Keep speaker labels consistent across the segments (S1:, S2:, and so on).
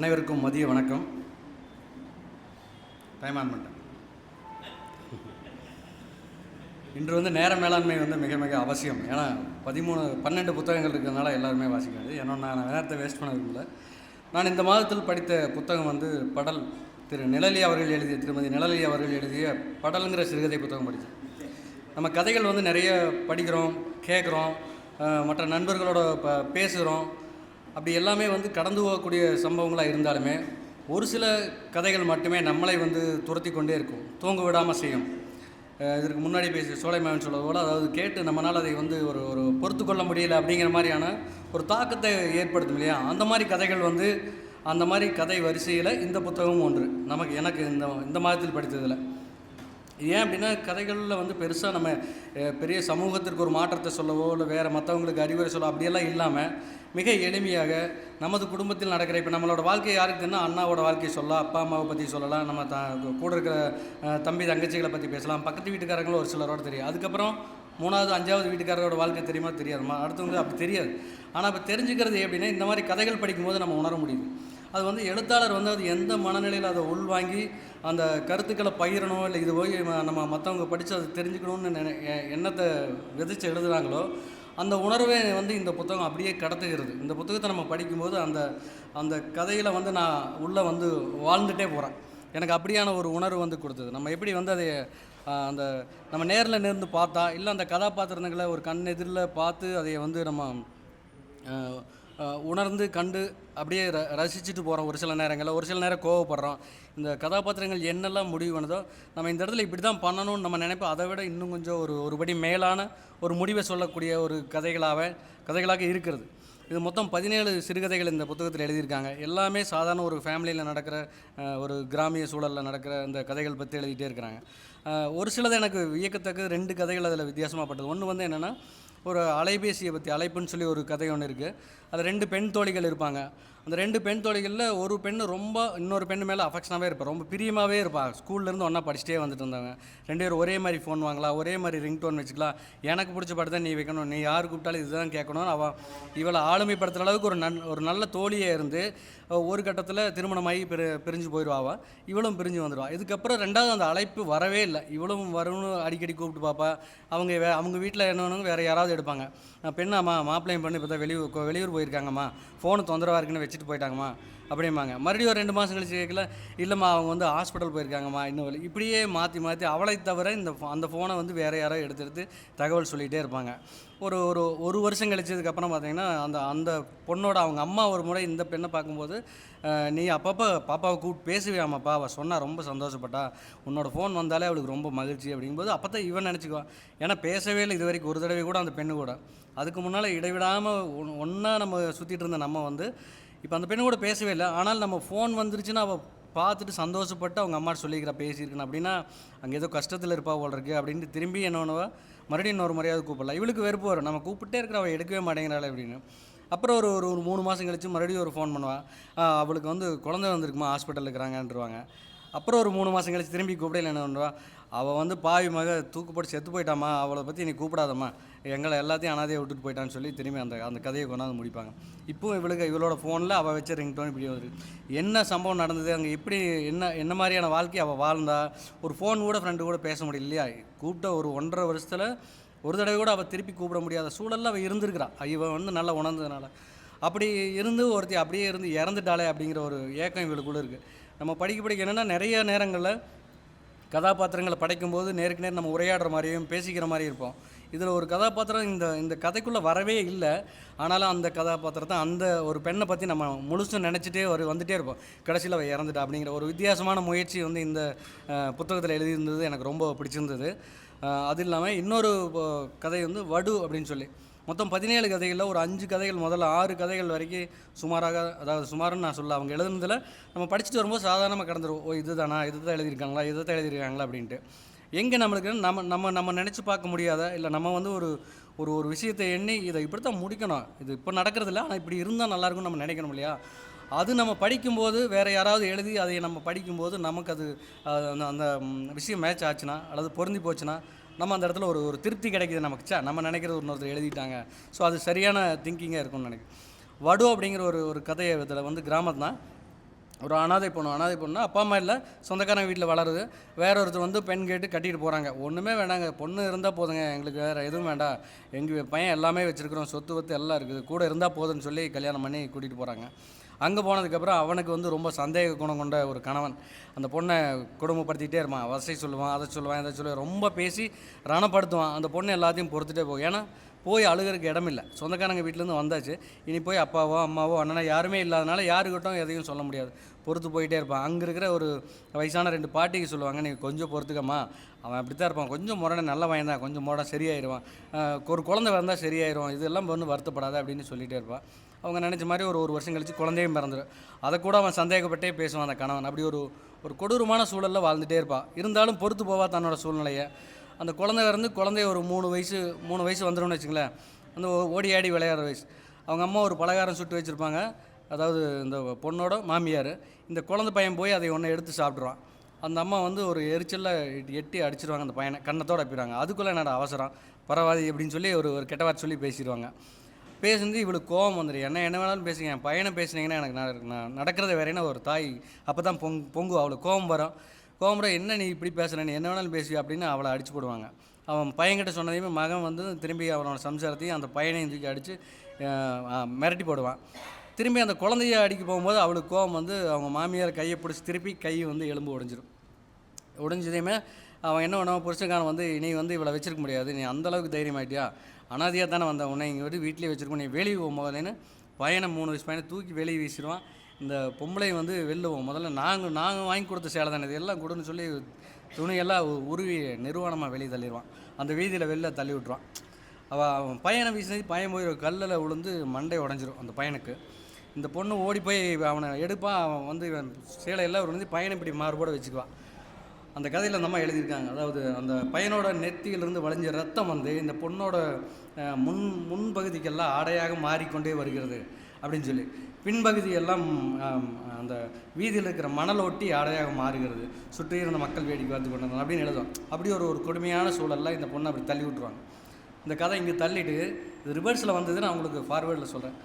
S1: அனைவருக்கும் மதிய வணக்கம். டைம் ஆன் பண்ணிட்டேன். இன்று வந்து நேர மேலாண்மை வந்து மிக மிக அவசியம். ஏன்னா பதிமூணு பன்னெண்டு புத்தகங்கள் இருக்கிறதுனால எல்லாருமே வாசிக்காது. ஏன்னா நான் நேரத்தை வேஸ்ட் பண்ண விரும்பல. நான் இந்த மாதத்தில் படித்த புத்தகம் வந்து படல் திரு நிழலி அவர்கள் எழுதிய திருமதி நிழலி அவர்கள் எழுதிய படலுங்கிற சிறுகதை புத்தகம் படித்தேன். நம்ம கதைகள் வந்து நிறைய படிக்கிறோம் கேட்குறோம் மற்ற நண்பர்களோட ப பேசுகிறோம். அப்படி எல்லாமே வந்து கடந்து போகக்கூடிய சம்பவங்களாக இருந்தாலுமே ஒரு சில கதைகள் மட்டுமே நம்மளை வந்து துரத்தி கொண்டே இருக்கும். தூங்க விடாமல் செய்யும். இதற்கு முன்னாடி பேசிய சோலைமாவன் சொல்வது போல் அதாவது கேட்டு நம்மளால் அதை வந்து ஒரு ஒரு பொறுத்து கொள்ள முடியல அப்படிங்கிற மாதிரியான ஒரு தாக்கத்தை ஏற்படுத்தும் இல்லையா? அந்த மாதிரி கதைகள் வந்து அந்த மாதிரி கதை வரிசையில் இந்த புத்தகமும் ஒன்று. நமக்கு எனக்கு இந்த இந்த மாதத்தில் படித்ததில் ஏன் அப்படின்னா கதைகளில் வந்து பெருசாக நம்ம பெரிய சமூகத்திற்கு ஒரு மாற்றத்தை சொல்லவோ இல்லை வேறு மற்றவங்களுக்கு அறிவுரை சொல்ல அப்படியெல்லாம் இல்லாமல் மிக எளிமையாக நமது குடும்பத்தில் நடக்கிற இப்போ நம்மளோட வாழ்க்கை யாருக்கு தெரியும்னா அண்ணாவோட வாழ்க்கையை சொல்லலாம் அப்பா அம்மாவை பற்றி சொல்லலாம் நம்ம த கூட இருக்கிற தம்பி தங்கச்சிகளை பற்றி பேசலாம் பக்கத்து வீட்டுக்காரங்களும் ஒரு சிலரோட தெரியும். அதுக்கப்புறம் மூணாவது அஞ்சாவது வீட்டுக்காரரோட வாழ்க்கை தெரியுமா தெரியாதுமா? அடுத்தவங்க அப்படி தெரியாது. ஆனால் இப்போ தெரிஞ்சுக்கிறது எப்படின்னா இந்த மாதிரி கதைகள் படிக்கும்போது நம்ம உணர முடியுது. அது வந்து எழுத்தாளர் வந்து அது எந்த மனநிலையில் அதை உள்வாங்கி அந்த கருத்துக்களை பகிரணும் இல்லை இது போய் நம்ம மற்றவங்க படித்து அதை தெரிஞ்சுக்கணும்னு நினை எண்ணத்தை விதைச்சு எழுதுகிறாங்களோ அந்த உணர்வை வந்து இந்த புத்தகம் அப்படியே கடத்துகிறது. இந்த புத்தகத்தை நம்ம படிக்கும்போது அந்த அந்த கதையில் வந்து நான் உள்ளே வந்து வாழ்ந்துட்டே போகிறேன் எனக்கு அப்படியான ஒரு உணர்வு வந்து கொடுத்தது. நம்ம எப்படி வந்து அதை அந்த நம்ம நேரில் நேர்ந்து பார்த்தா இல்லை அந்த கதாபாத்திரங்களை ஒரு கண் எதிரில் பார்த்து அதை வந்து நம்ம உணர்ந்து கண்டு அப்படியே ர ரசிச்சுட்டு போகிறோம் ஒரு சில நேரங்களில். ஒரு சில நேரம் கோவப்படுறோம். இந்த கதாபாத்திரங்கள் என்னெல்லாம் முடிவு பண்ணுதோ நம்ம இந்த இடத்துல இப்படி தான் பண்ணணும்னு நம்ம நினைப்போம். அதை விட இன்னும் கொஞ்சம் ஒரு ஒருபடி மேலான ஒரு முடிவை சொல்லக்கூடிய ஒரு கதைகளாக கதைகளாக இருக்கிறது. இது மொத்தம் பதினேழு சிறுகதைகள் இந்த புத்தகத்தில் எழுதியிருக்காங்க. எல்லாமே சாதாரண ஒரு ஃபேமிலியில் நடக்கிற ஒரு கிராமிய சூழலில் நடக்கிற இந்த கதைகள் பற்றி எழுதிட்டே இருக்கிறாங்க. ஒரு சிலது எனக்கு வியக்கத்தக்க ரெண்டு கதைகள் அதில் வித்தியாசமாகப்பட்டது ஒன்று வந்து என்னென்னா ஒரு அலைபேசியை பற்றி அழைப்புன்னு சொல்லி ஒரு கதை ஒன்று இருக்குது அதில் ரெண்டு பெண் தோழிகள் இருப்பாங்க. அந்த ரெண்டு பெண் தோழிகளில் ஒரு பெண் ரொம்ப இன்னொரு பெண் மேலே அஃபெக்ஷனாகவே இருப்பாள் ரொம்ப பிரியமாகவே இருப்பாள் ஸ்கூல்லேருந்து ஒன்றா படிச்சுட்டே வந்துட்டு இருந்தாங்க. ரெண்டு பேரும் ஒரே மாதிரி ஃபோன் வாங்கலாம் ஒரே மாதிரி ரிங்டோன் வச்சுக்கலாம். எனக்கு பிடிச்ச பாட்டு தான் நீ வைக்கணும். நீ யார் கூப்பிட்டாலும் இதுதான் கேட்கணும் அவள் இவளை ஆளுமைப்படுத்துகிற அளவுக்கு ஒரு நன் ஒரு நல்ல தோழியே இருந்து ஒரு கட்டத்தில் திருமணமாகி பிரி பிரிஞ்சு போயிடுவா இவளும் பிரிஞ்சு வந்துடுவாள் இதுக்கப்புறம் ரெண்டாவது அந்த அழைப்பு வரவே இல்லை. இவளும் வரும்னு அடிக்கடி கூப்பிட்டு பாப்பா. அவங்க வே அவங்க வீட்டில் என்னன்னு வேறு யாராவது எடுப்பாங்க. நான் பெண்ணாம்மா மாப்பிள்ளையும் பண்ணி இப்போ தான் வெளியூர் வெளியூர் போயிருக்காங்கம்மா. ஃபோனு தொந்தரவாக இருக்குன்னு வச்சுட்டு போயிட்டாங்கம்மா. அப்படிம்பாங்க. மறுபடியும் ஒரு ரெண்டு மாதம் கழிச்சு கேட்கல இல்லைம்மா அவங்க வந்து ஹாஸ்பிட்டல் போயிருக்காங்கம்மா இன்னும் இப்படியே மாற்றி மாற்றி அவளை தவிர இந்த அந்த ஃபோனை வந்து வேறு யாரோ எடுத்து எடுத்து தகவல் சொல்லிகிட்டே இருப்பாங்க. ஒரு ஒரு ஒரு வருஷம் கழிச்சதுக்கப்புறம் பார்த்தீங்கன்னா அந்த அந்த பொண்ணோட அவங்க அம்மா ஒரு முறை இந்த பெண்ணை பார்க்கும்போது நீ அப்பப்போ பாப்பாவை கூப்பிட்டு பேசுவியாமாப்பா அவள் சொன்னால் ரொம்ப சந்தோஷப்பட்டா. உன்னோட ஃபோன் வந்தாலே அவளுக்கு ரொம்ப மகிழ்ச்சி. அப்படிங்கும்போது அப்போ தான் இவன் நினச்சிக்குவான். ஏன்னா பேசவே இல்லை. இது வரைக்கும் ஒரு தடவை கூட அந்த பெண்ணு கூட. அதுக்கு முன்னால் இடைவிடாமல் ஒன்றா நம்ம சுற்றிட்டு இருந்த நம்ம வந்து இப்போ அந்த பெண்ணு கூட பேசவே இல்லை. ஆனால் நம்ம ஃபோன் வந்துருச்சுன்னா அவள் பார்த்துட்டு சந்தோஷப்பட்டு அவங்க அம்மா சொல்லிக்கிறா பேசியிருக்கேன் அப்படின்னா அங்கே ஏதோ கஷ்டத்தில் இருப்பா போல் இருக்கு அப்படின்ட்டு திரும்பி என்னவா மறுபடியும் இன்னொரு மரியாதை கூப்பிடலாம். இவளுக்கு வெறுப்பு வரும். நம்ம கூப்பிட்டே இருக்கிற அவள் எடுக்கவே மாட்டேங்கிறாள் அப்படின்னு. அப்புறம் ஒரு ஒரு ஒரு மூணு மாதம் கழித்து மறுபடியும் ஒரு ஃபோன் பண்ணுவாள் அவளுக்கு வந்து குழந்தை வந்திருக்குமா? ஹாஸ்பிட்டலில் இருக்கிறாங்கன்றவாங்க. அப்புறம் ஒரு மூணு மாதம் கழிச்சு திரும்பி கூப்பிடல என்ன பண்ணுவா. அவள் வந்து பாவி மக தூக்குப்பட்டு செத்து போயிட்டாமா அவளை பற்றி நீ கூப்பிடாதம்மா. எங்களை எல்லாத்தையும் அனாதையை விட்டுட்டு போயிட்டான்னு சொல்லி திரும்பி அந்த அந்த கதையை கொண்டாந்து முடிப்பாங்க. இப்போவும் இவளுக்கு இவளோட ஃபோனில் அவள் வச்ச ரிங்டோன் இப்படி வருது. என்ன சம்பவம் நடந்தது? அங்கே எப்படி என்ன என்ன மாதிரியான வாழ்க்கை அவள் வாழ்ந்தா? ஒரு ஃபோன் கூட ஃப்ரெண்டு கூட பேச முடியல இல்லையா? கூப்பிட்ட ஒரு ஒன்றரை வருஷத்தில் ஒரு தடவை கூட அவள் திருப்பி கூப்பிட முடியாத சூழலில் அவள் இருந்திருக்கிறாள் இவன் வந்து நல்லா உணர்ந்ததுனால. அப்படி இருந்து ஒருத்தி அப்படியே இருந்து இறந்துட்டாளே அப்படிங்கிற ஒரு ஏக்கம் இவளுக்குள்ளே இருக்குது நம்ம படிக்க படிக்க என்னென்னா நிறைய நேரங்களில் கதாபாத்திரங்களை படைக்கும்போது நேருக்கு நேர் நம்ம உரையாடுற மாதிரியும் பேசிக்கிற மாதிரி இருப்போம். இதில் ஒரு கதாபாத்திரம் இந்த இந்த கதைக்குள்ளே வரவே இல்லை. ஆனாலும் அந்த கதாபாத்திரத்தை அந்த ஒரு பெண்ணை பற்றி நம்ம முழுசும் நினச்சிட்டே ஒரு வந்துகிட்டே இருப்போம். கடைசியில் அவள் இறந்துட்டா அப்படிங்கிற ஒரு வித்தியாசமான முயற்சி வந்து இந்த புத்தகத்தில் எழுதியிருந்தது. எனக்கு ரொம்ப பிடிச்சிருந்தது. அது இல்லாமல் இன்னொரு கதை வந்து வடு அப்படின்னு சொல்லி. மொத்தம் பதினேழு கதைகளில் ஒரு அஞ்சு கதைகள் முதல்ல ஆறு கதைகள் வரைக்கும் சுமாராக அதாவது சுமாருன்னு நான் சொல்ல அவங்க எழுதுனதில் நம்ம படிச்சுட்டு வரும்போது சாதாரணமாக கடந்துருவோம் ஓ இதுதானா? இது தான் எழுதியிருக்காங்களா? இதை தான் எழுதியிருக்காங்களா? அப்படின்ட்டு. எங்கே நம்மளுக்கு நம்ம நம்ம நம்ம நினச்சி பார்க்க முடியாத? இல்லை நம்ம வந்து ஒரு ஒரு ஒரு விஷயத்தை எண்ணி இதை இப்படி தான் முடிக்கணும். இது இப்போ நடக்கிறதில்ல ஆனால் இப்படி இருந்தால் நல்லாயிருக்கும்னு நம்ம நினைக்கணும் இல்லையா? அது நம்ம படிக்கும்போது வேறு யாராவது எழுதி அதை நம்ம படிக்கும்போது நமக்கு அது அந்த அந்த விஷயம் மேட்ச் ஆச்சுன்னா அல்லது பொருந்தி போச்சுன்னா நம்ம அந்த இடத்துல ஒரு ஒரு திருப்தி கிடைக்குது நமக்கு. சே நம்ம நினைக்கிறது இன்னொருத்தர் எழுதிட்டாங்க. ஸோ அது சரியான திங்கிங்காக இருக்கும்னு நினைக்கிறேன். வடு அப்படிங்கிற ஒரு ஒரு கதையை இதில் வந்து கிராமம் தான் ஒரு அனாதை பொண்ணு அனாதை பொண்ணு அப்பா அம்மா இல்லை சொந்தக்காரங்க வீட்டில் வளருது. வேற ஒருத்தர் வந்து பெண் கேட்டு கட்டிட்டு போகிறாங்க ஒன்றுமே வேணாங்க. பொண்ணு இருந்தால் போதுங்க. எங்களுக்கு வேறு எதுவும் வேண்டாம். எங்கள் பையன் எல்லாமே வச்சுருக்குறோம். சொத்து வத்து எல்லாம் இருக்குது. கூட இருந்தால் போதும்னு சொல்லி கல்யாணம் பண்ணி கூட்டிகிட்டு போகிறாங்க அங்கே போனதுக்கப்புறம் அவனுக்கு வந்து ரொம்ப சந்தேக குணம் கொண்ட ஒரு கணவன். அந்த பொண்ணை கொடுமைப்படுத்திக்கிட்டே இருப்பான். வசதி சொல்லுவான் அதை சொல்லுவான் இதை சொல்லுவான். ரொம்ப பேசி ரணப்படுத்துவான். அந்த பொண்ணு எல்லாத்தையும் பொறுத்துட்டே போகும். ஏன்னா போய் அழுகிறதுக்கு இடமில்லை. சொந்தக்காரங்க வீட்டிலேருந்து வந்தாச்சு. இனி போய் அப்பாவோ அம்மாவோ அண்ணனா யாருமே இல்லாதனால யாருக்கிட்டும் எதையும் சொல்ல முடியாது. பொறுத்து போயிட்டே இருப்பான். அங்கே இருக்கிற ஒரு வயசான ரெண்டு பாட்டிக்கு சொல்லுவாங்க நீ கொஞ்சம் பொறுத்துக்கம்மா. அவன் அப்படி தான் இருப்பான். கொஞ்சம் முரணை நல்ல வயந்தான் கொஞ்சம் முறை சரியாயிடுவான் ஒரு குழந்தை வந்தால் சரியாயிரும். இதெல்லாம் ஒன்றும் வருத்தப்படாத அப்படின்னு சொல்லிகிட்டே இருப்பான். அவங்க நினச்ச மாதிரி ஒரு ஒரு வருஷம் கழித்து குழந்தையும் பிறந்துடும் அதை கூட அவன் சந்தேகப்பட்டே பேசுவான் அந்த கணவன். அப்படி ஒரு ஒரு கொடூரமான சூழலில் வாழ்ந்துகிட்டே இருப்பான். இருந்தாலும் பொறுத்து போவா தன்னோட சூழ்நிலையை. அந்த குழந்தை இருந்து குழந்தைய ஒரு மூணு வயசு மூணு வயசு வந்துடும்னு வச்சுங்களேன் அந்த ஓ- ஓடி ஆடி விளையாடுற வயசு. அவங்க அம்மா ஒரு பலகாரம் சுட்டு வச்சுருப்பாங்க. அதாவது இந்த பொண்ணோட மாமியார். இந்த குழந்தை பையன் போய் அதை ஒன்று எடுத்து சாப்பிட்ருவான் அந்த அம்மா வந்து ஒரு எரிச்சலில் எட்டி அடிச்சிருவாங்க அந்த பையனை. கண்ணத்தோடு அப்பிடுவாங்க அதுக்குள்ளே என்னடா அவசரம்? பரவாது அப்படின்னு சொல்லி ஒரு ஒரு கெட்ட வார்த்தை சொல்லி பேசிடுவாங்க. பேசுந்து இவளுக்கு கோவம் வந்துடும் என்ன என்ன வேணாலும் பேசுங்க. என் பையனை பேசுனீங்கன்னா எனக்கு நான் நடக்கிறத வேறேன்னா ஒரு தாய் அப்போ தான் பொங் பொங்கு அவளுக்கு கோவம் வரும். கோவம் வரும். என்ன நீ இப்படி பேசுகிற நீ என்ன வேணாலும் பேசுவி அப்படின்னு அவளை அடிச்சு போடுவாங்க. அவன் பையன்கிட்ட சொன்னதையுமே மகன் வந்து திரும்பி அவனோட சம்சாரத்தையும் அந்த பையனையும் தூக்கி அடித்து மிரட்டி போடுவான். திரும்பி அந்த குழந்தைய அடிக்க போகும்போது அவளுக்கு கோவம் வந்து அவங்க மாமியார் கையை பிடிச்சி திருப்பி கை வந்து எலும்பு உடைஞ்சிரும். உடஞ்சதையுமே அவன் என்ன பண்ணுவான்? புருஷக்காரன் வந்து நீ வந்து இவளை வச்சிருக்க முடியாது. நீ அந்தளவுக்கு தைரியமாயிட்டியா? அனாதையாக தானே வந்த? உன்னை இங்கே வந்து வீட்டிலே வச்சுருக்கோம். நீ வெளியே போகும் முதலேன்னு பையனை மூணு வயசு பையனை தூக்கி வெளியே வீசிடுவான். இந்த பொம்பளை வந்து வெளிலுவோம் முதல்ல நாங்கள் நாங்கள் வாங்கி கொடுத்த சேலை தானே இது. எல்லாம் கொடுன்னு சொல்லி துணியெல்லாம் உருவி நிறுவனமாக வெளியே தள்ளிடுவான். அந்த வீதியில் வெளில தள்ளி விட்ருவான் அவள் அவன் பையனை வீசினது பையன் போய் கல்லில் விழுந்து மண்டை உடஞ்சிரும் அந்த பையனுக்கு. இந்த பொண்ணு ஓடி போய் அவனை எடுப்பான். அவன் வந்து இவன் சேலையெல்லாம் வந்து பையனை இப்படி மாறுபாடு வச்சுக்குவான். அந்த கதையில் அந்த அம்மா எழுதியிருக்காங்க. அதாவது அந்த பையனோட நெத்தியிலிருந்து வளைஞ்ச ரத்தம் வந்து இந்த பொண்ணோட முன் முன்பகுதிக்கெல்லாம் ஆடையாக மாறிக்கொண்டே வருகிறது அப்படின்னு சொல்லி. பின்பகுதியெல்லாம் அந்த வீதியில் இருக்கிற மணல் ஒட்டி ஆடையாக மாறுகிறது. சுற்றி இருந்த மக்கள் வேடிக்கை பார்த்து கொண்டு அப்படின்னு எழுதும். அப்படி ஒரு ஒரு கொடுமையான சூழலில் இந்த பொண்ணை அப்படி தள்ளி விட்ருவாங்க இந்த கதை இங்கே தள்ளிட்டு இது ரிவர்ஸில் வந்தது நான் உங்களுக்கு ஃபார்வேர்டில் சொல்கிறேன்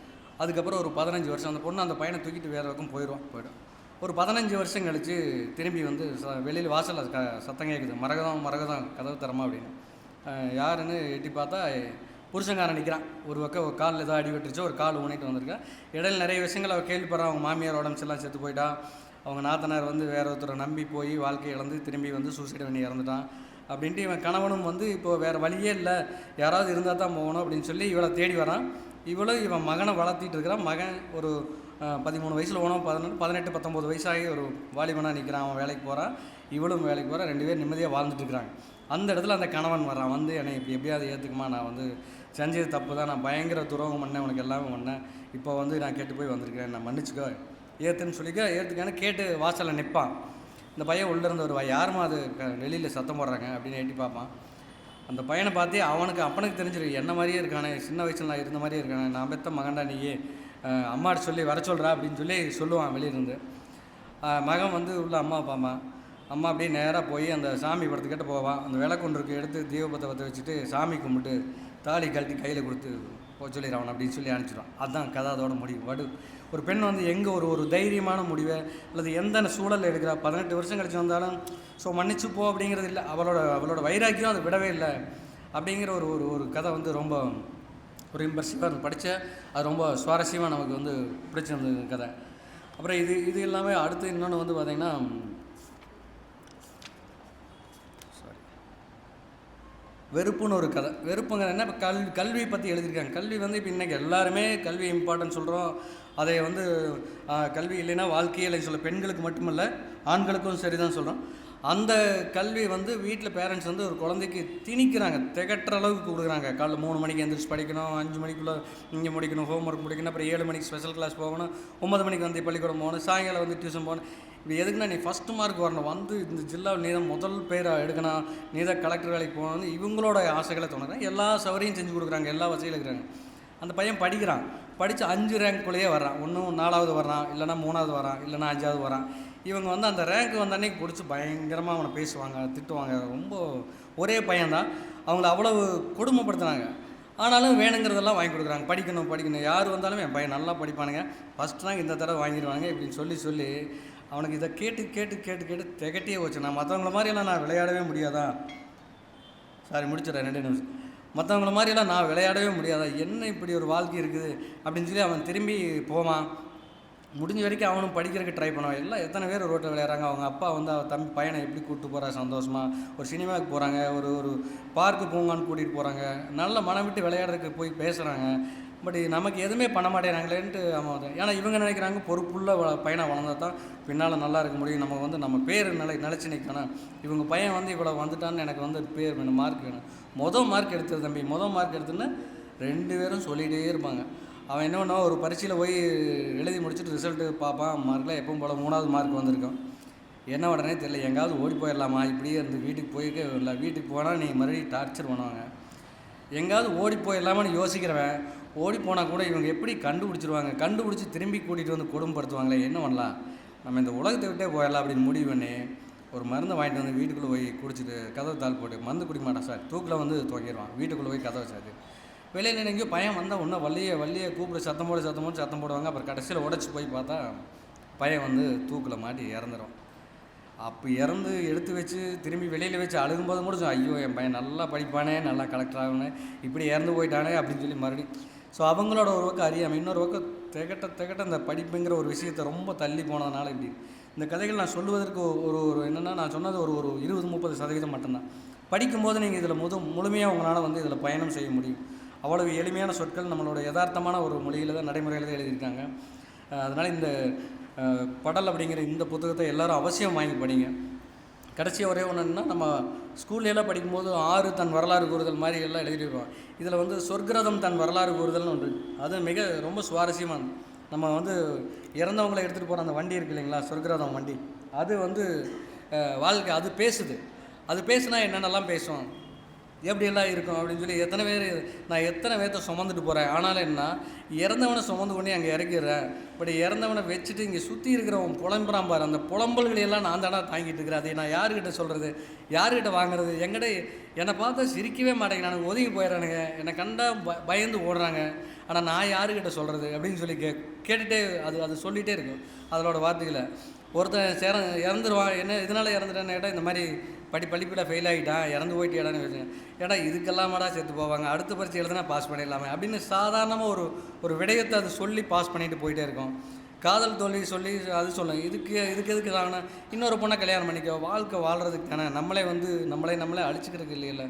S1: அதுக்கப்புறம் ஒரு பதினஞ்சு வருஷம் அந்த பொண்ணு அந்த பையனை தூக்கிட்டு வேறு பக்கம் போயிடும் போயிடும். ஒரு பதினஞ்சு வருஷம் கழித்து திரும்பி வந்து ச வெளியில் வாசலில் க சத்தம் கேட்குது மரகதம் மரகதம் கதவு தரமா அப்படின்னு. யாருன்னு எட்டி பார்த்தா புருஷங்காரன் நிற்கிறான் ஒரு பக்கம் ஒரு காலில் ஏதோ அடிபட்டுருச்சு ஒரு கால் ஊனிட்டு வந்திருக்கா. இடையில நிறைய விஷயங்கள் அவள் கேள்விப்படுறான் அவங்க மாமியார் உடம்பு செத்து போயிட்டா. அவங்க நாத்தனார் வந்து வேற ஒருத்தரை நம்பி போய் வாழ்க்கை இழந்து திரும்பி வந்து சூசைட் பண்ணி இறந்துட்டான். அப்படின்ட்டு இவன் கணவனும் வந்து இப்போ வேறு வழியே இல்லை. யாராவது இருந்தால் தான் போகணும் அப்படின்னு சொல்லி இவளை தேடி வரான். இவளும் இவன் மகனை வளர்த்திட்டு இருக்கிறான். மகன் ஒரு பதிமூணு வயசில் போனோம் பதினெட்டு பதினெட்டு பத்தொம்போது வயசாகி ஒரு வாலிபனாக நிற்கிறான் அவன் வேலைக்கு போகிறான் இவளும் வேலைக்கு போகிறான் ரெண்டு பேரும் நிம்மதியாக வாழ்ந்துட்டு இருக்கிறாங்க அந்த இடத்துல அந்த கணவன் வர்றான். வந்து என்னை இப்படி எப்படியாவது ஏற்றுக்குமா நான் வந்து செஞ்சது தப்பு தான். நான் பயங்கர துரோகம் பண்ணேன். உனக்கு எல்லாமே பண்ணேன் இப்போ வந்து நான் கேட்டு போய் வந்திருக்கிறேன். நான் மன்னிச்சுக்கோ. ஏற்றுன்னு சொல்லிக்க. ஏற்றுக்கான கேட்டு வாசலில் நிற்பான் இந்த பையன் உள்ளேருந்து வருவா. யாருமா அது? வெளியில் சத்தம் போடுறாங்க. அப்படின்னு எட்டி பார்ப்பான். அந்த பையனை பார்த்தே அவனுக்கு அப்பனுக்கு தெரிஞ்சிருக்கு. என்ன மாதிரியே இருக்கானே? சின்ன வயசில் நான் இருந்த மாதிரியே இருக்கானே. நான் பெத்த மகன்டா நீயே? அம்மாட்ட சொல்லி வர சொல்கிறா அப்படின்னு சொல்லி சொல்லுவான் வெளியிருந்து மகன் வந்து உள்ள அம்மா அப்பா அம்மா அப்படியே நேராக போய் அந்த சாமி படத்துக்கிட்ட போவான் அந்த விளக்கொன்றுக்கு எடுத்து தீபத்தை பற்ற வச்சுட்டு சாமி கும்பிட்டு தாலி கழட்டி கையில் கொடுத்து போக சொல்லிடுறான் அப்படின்னு சொல்லி அனுப்பிச்சிடுவான். அதுதான் கதை அதோட முடிவு. வடு ஒரு பெண் வந்து எங்கே ஒரு ஒரு தைரியமான முடிவை அல்லது எந்த சூழல் எடுக்கிறா? பதினெட்டு வருஷம் கழிச்சு வந்தாலும் ஸோ மன்னிச்சு போ அப்படிங்கிறது இல்லை. அவளோட அவளோட வைராக்கியம் அதை விடவே இல்லை. அப்படிங்கிற ஒரு ஒரு ஒரு கதை வந்து ரொம்ப ஒரு இம்ப்ரெசிவாக படித்த அது ரொம்ப சுவாரஸ்யமாக நமக்கு வந்து பிடிச்சிருந்தது கதை. அப்புறம் இது இது எல்லாமே அடுத்து இன்னொன்று வந்து பார்த்திங்கன்னா சாரி வெறுப்புன்னு ஒரு கதை. வெறுப்புங்கிற என்ன? இப்போ கல் கல்வி பற்றி எழுதியிருக்காங்க. கல்வி வந்து இப்போ இன்றைக்கி எல்லாருமே கல்வி இம்பார்ட்டன்ட் சொல்கிறோம் அதை வந்து கல்வி இல்லைன்னா வாழ்க்கையே இல்லை சொல்ல பெண்களுக்கு மட்டுமல்ல ஆண்களுக்கும் சரி தான் சொல்கிறோம் அந்த கல்வி வந்து வீட்டில் பேரண்ட்ஸ் வந்து ஒரு குழந்தைக்கு திணிக்கிறாங்க. திகட்டுற அளவுக்கு கொடுக்குறாங்க. காலைல மூணு மணிக்கு எந்திரிச்சு படிக்கணும் அஞ்சு மணிக்குள்ளே இங்கே முடிக்கணும் ஹோம் ஒர்க் முடிக்கணும் அப்புறம் ஏழு மணிக்கு ஸ்பெஷல் கிளாஸ் போகணும் ஒம்பது மணிக்கு வந்து பள்ளிக்கூடம் போகணும் சாயங்காலம் வந்து டியூஷன் போகணும். இப்போ எதுக்குன்னா நீ ஃபஸ்ட்டு மார்க் வரணும். வந்து இந்த ஜில்லாவில் நீ தான் முதல் பேராக எடுக்கணும். நீ தான் கலெக்டர் வேலைக்கு போகணும்னு இவங்களோட ஆசைகளை தோணுறாங்க எல்லா சௌகரியம் செஞ்சு கொடுக்குறாங்க. எல்லா வசதியும் இருக்கிறாங்க. அந்த பையன் படிக்கிறான். படித்து அஞ்சு ரேங்க்குள்ளேயே வர்றான். ஒன்றும் நாலாவது வர்றான் இல்லைன்னா மூணாவது வரான் இல்லைன்னா அஞ்சாவது வரான் இவங்க வந்து அந்த ரேங்க் வந்த அன்னைக்கு பிடிச்சி பயங்கரமாக அவனை பேசுவாங்க திட்டுவாங்க. ரொம்ப ஒரே பையன்தான். அவங்கள அவ்வளவு கொடுமைப்படுத்துனாங்க. ஆனாலும் வேணுங்கிறதெல்லாம் வாங்கி கொடுக்குறாங்க. படிக்கணும் படிக்கணும். யார் வந்தாலும் என் பையன் நல்லா படிப்பானுங்க. ஃபஸ்ட் ரேங்க் இந்த தடவை வாங்கிடுவானுங்க இப்படின்னு சொல்லி சொல்லி அவனுக்கு இதை கேட்டு கேட்டு கேட்டு கேட்டு திகட்டியே வச்சு நான் மற்றவங்கள மாதிரியெல்லாம் நான் விளையாடவே முடியாதா? சாரி முடிச்சிடறேன். ரெண்டு நிமிஷம் மற்றவங்கள மாதிரியெல்லாம் நான் விளையாடவே முடியாதா? என்ன இப்படி ஒரு வாழ்க்கை இருக்குது? அப்படின்னு சொல்லி அவன் திரும்பி போவான். முடிஞ்ச வரைக்கும் அவனும் படிக்கிறதுக்கு ட்ரை பண்ணுவான். எல்லாம் எத்தனை பேர் ரோட்டில் விளையாடுறாங்க? அவங்க அப்பா வந்து அவன் தம்பி பையனை எப்படி கூப்பிட்டு போகிறா சந்தோஷமாக ஒரு சினிமாவுக்கு போகிறாங்க ஒரு ஒரு பார்க்கு பூங்கான்னு கூட்டிகிட்டு போகிறாங்க நல்ல மனம் விட்டு விளையாடுறதுக்கு போய் பேசுகிறாங்க பட் நமக்கு எதுவுமே பண்ண மாட்டேங்கிறாங்களேன்ட்டு அவன் ஏன்னா இவங்க நினைக்கிறாங்க பொறுப்புள்ள வ- பையனை வளர்ந்தா தான் பின்னால் நல்லா இருக்க முடியும். நம்ம வந்து நம்ம பேர் நிலை நிலச்சி நிற்கணும் இவங்க பையன் வந்து இவ்வளோ வந்துட்டான்னு எனக்கு வந்து பேர் வேணும் மார்க் வேணும். மொதல் மார்க் எடுத்தது தம்பி. மொதல் மார்க் எடுத்துன்னு ரெண்டு பேரும் சொல்லிகிட்டே இருப்பாங்க. அவன் என்ன பண்ணுவான்? ஒரு பரீட்சையில் போய் எழுதி முடிச்சுட்டு ரிசல்ட்டு பார்ப்பான். மார்க்கில் எப்பவும் போல் மூணாவது மார்க் வந்திருக்கும். என்ன உடனே தெரியல எங்காவது ஓடி போயிடலாமா? இப்படியே இருந்து வீட்டுக்கு போயிருக்க இல்லை வீட்டுக்கு போனால் நீ மறுபடியும் டார்ச்சர் பண்ணுவாங்க. எங்கேயாவது ஓடி போயிடலாமான்னு யோசிக்கிறவன் ஓடி போனால் கூட இவங்க எப்படி கண்டுபிடிச்சிருவாங்க? கண்டுபிடிச்சி திரும்பி கூட்டிகிட்டு வந்து கொடுமைப்படுத்துவாங்களே என்ன பண்ணலாம்? நம்ம இந்த உலகத்தை விட்டே போயிடலாம் அப்படின்னு முடிவு பண்ணி ஒரு மருந்தை வாங்கிட்டு வந்து வீட்டுக்குள்ளே போய் குடிச்சிட்டு கதவு தாள் போட்டு மருந்து குடிக்க மாட்டான் சார். தூக்கில் வந்து துவக்கிடுவான் வீட்டுக்குள்ளே போய் கதவை சார் வெளியில் எங்கேயோ பையன் வந்தால் ஒன்றும் வள்ளியை வள்ளியை கூப்பிட சத்தம் போட சத்தம் போட்டு சத்தம் போடுவாங்க. அப்புறம் கடைசியில் உடச்சி போய் பார்த்தா பையன் வந்து தூக்கில் மாட்டி இறந்துடும் அப்போ இறந்து எடுத்து வச்சு திரும்பி வெளியில் வச்சு அழுகும்போது கூட ஐயோ என் பையன் நல்லா படிப்பானே நல்லா கலெக்டர் ஆகணும் இப்படி இறந்து போயிட்டானே அப்படின்னு சொல்லி மறுபடியும் ஸோ அவங்களோட ஒரு பக்கம் அறியாமல் இன்னொரு பக்கம் திகட்ட திகட்ட இந்த படிப்புங்கிற ஒரு விஷயத்தை ரொம்ப தள்ளி போனதுனால இப்படி. இந்த கதைகள் நான் சொல்லுவதற்கு ஒரு ஒரு என்னென்னா நான் சொன்னது ஒரு ஒரு இருபது முப்பது சதவீதம் மட்டும்தான். படிக்கும்போது நீங்கள் இதில் முது முழுமையாக உங்களால் வந்து இதில் பயணம் செய்ய முடியும். அவ்வளவு எளிமையான சொற்கள் நம்மளோட யதார்த்தமான ஒரு மொழியில் தான் நடைமுறையில் தான் எழுதியிருக்காங்க. அதனால் இந்த படல் அப்படிங்கிற இந்த புத்தகத்தை எல்லோரும் அவசியம் வாங்கி படிங்க. கடைசியாக ஒரே ஒன்று என்னன்னா நம்ம ஸ்கூல்ல படிக்கும்போது ஆறு தன் வரலாறு கூறுதல் மாதிரி எல்லாம் எழுதிருக்கோம் இதில் வந்து சொர்க்கரதம் தன் வரலாறு கூறுதல்னு ஒன்று. அது மிக ரொம்ப சுவாரஸ்யமானது. நம்ம வந்து இறந்தவங்களை எடுத்துகிட்டு போகிற அந்த வண்டி இருக்கு இல்லைங்களா சொர்க்கரதம் வண்டி. அது வந்து வாழ்க்கை அது பேசுது. அது பேசுனா என்னென்னலாம் பேசும் எப்படியெல்லாம் இருக்கும் அப்படின்னு சொல்லி எத்தனை பேர் நான் எத்தனை பேர்த்த சுமந்துட்டு போகிறேன் ஆனாலும் என்ன இறந்தவனை சுமந்து கொண்டு அங்கே இறக்கிடுறேன் பட் இறந்தவனை வச்சுட்டு இங்கே சுற்றி இருக்கிறவன் புலம்புறான் பாரு. அந்த புலம்பல்களையெல்லாம் நான் தானே தாங்கிட்டு இருக்கிறேன். அதை நான் யாருக்கிட்ட சொல்கிறது யாருக்கிட்ட வாங்குறது? எங்கிட்ட என்னை பார்த்தா சிரிக்கவே மாட்டேங்கிறானுங்க ஒதுங்கி போயிடறானுங்க. என்னை கண்டா ப பயந்து ஓடுறாங்க. ஆனால் நான் யாருக்கிட்ட சொல்கிறது அப்படின்னு சொல்லி கே கேட்டுகிட்டே அது அது சொல்லிகிட்டே இருக்கும். அதனோட வார்த்தைகளை. ஒருத்தன் சேர இறந்துருவான் என்ன இதனால் இறந்துட்டான்னு கேட்டால் இந்த மாதிரி படி படிப்பில் ஃபெயில் ஆகிட்டான் இறந்து போயிட்டேடான்னு வச்சுங்க ஏடா இதுக்கெல்லாமடா சேர்த்து போவாங்க அடுத்த பரிசு எழுதுனா பாஸ் பண்ணிடலாமே அப்படின்னு சாதாரணமாக ஒரு ஒரு விடயத்தை அது சொல்லி பாஸ் பண்ணிட்டு போயிட்டே இருக்கும். காதல் தோல்வி சொல்லி அது சொல்லும். இதுக்கு இதுக்கு எதுக்கு தானே இன்னொரு பொண்ணை கல்யாணம் பண்ணிக்கோ. வாழ்க்கை வாழ்கிறதுக்கு தானே. நம்மளே வந்து நம்மளே நம்மளே அழிச்சிக்கிறதுக்கு இல்லையில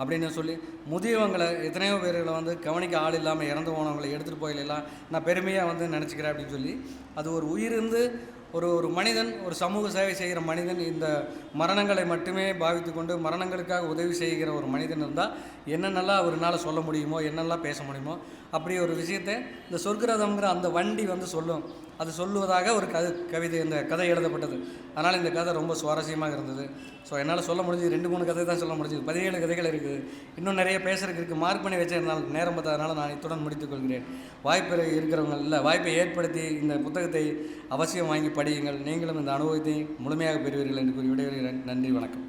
S1: அப்படின்னு சொல்லி முதியவங்களை எத்தனையோ பேர்களை வந்து கவனிக்க ஆள் இல்லாமல் இறந்து போனவங்களை எடுத்துகிட்டு போயிடலாம். நான் பெருமையாக வந்து நினச்சிக்கிறேன் அப்படின்னு சொல்லி அது ஒரு உயிர் இருந்து ஒரு ஒரு மனிதன் ஒரு சமூக சேவை செய்கிற மனிதன் இந்த மரணங்களை மட்டுமே பாவித்து கொண்டு மரணங்களுக்காக உதவி செய்கிற ஒரு மனிதன் இருந்தால் என்னென்னலாம் அவரால் சொல்ல முடியுமோ என்னெல்லாம் பேச முடியுமோ அப்படி ஒரு விஷயத்தை இந்த சொர்க்கரதம்ங்கிற அந்த வண்டி வந்து சொல்லும். அது சொல்லுவதாக ஒரு கது கவிதை இந்த கதை எழுதப்பட்டது. அதனால் இந்த கதை ரொம்ப சுவாரஸ்யமாக இருந்தது. ஸோ என்னால் சொல்ல முடிஞ்சது ரெண்டு மூணு கதை தான் சொல்ல முடிஞ்சது. பதினேழு கதைகள் இருக்குது. இன்னும் நிறைய பேசுறதுக்கு இருக்குது மார்க் பண்ணி வச்சிருந்தால் நேரம் பார்த்ததுனால நான் இத்துடன் முடித்துக்கொள்கிறேன் வாய்ப்பு இருக்கிறவங்க இல்லை வாய்ப்பை ஏற்படுத்தி இந்த புத்தகத்தை அவசியம் வாங்கி படியுங்கள். நீங்களும் இந்த அனுபவத்தை முழுமையாக பெறுவீர்கள் என்று கூறி விடைபெறுகிறேன். நன்றி வணக்கம்.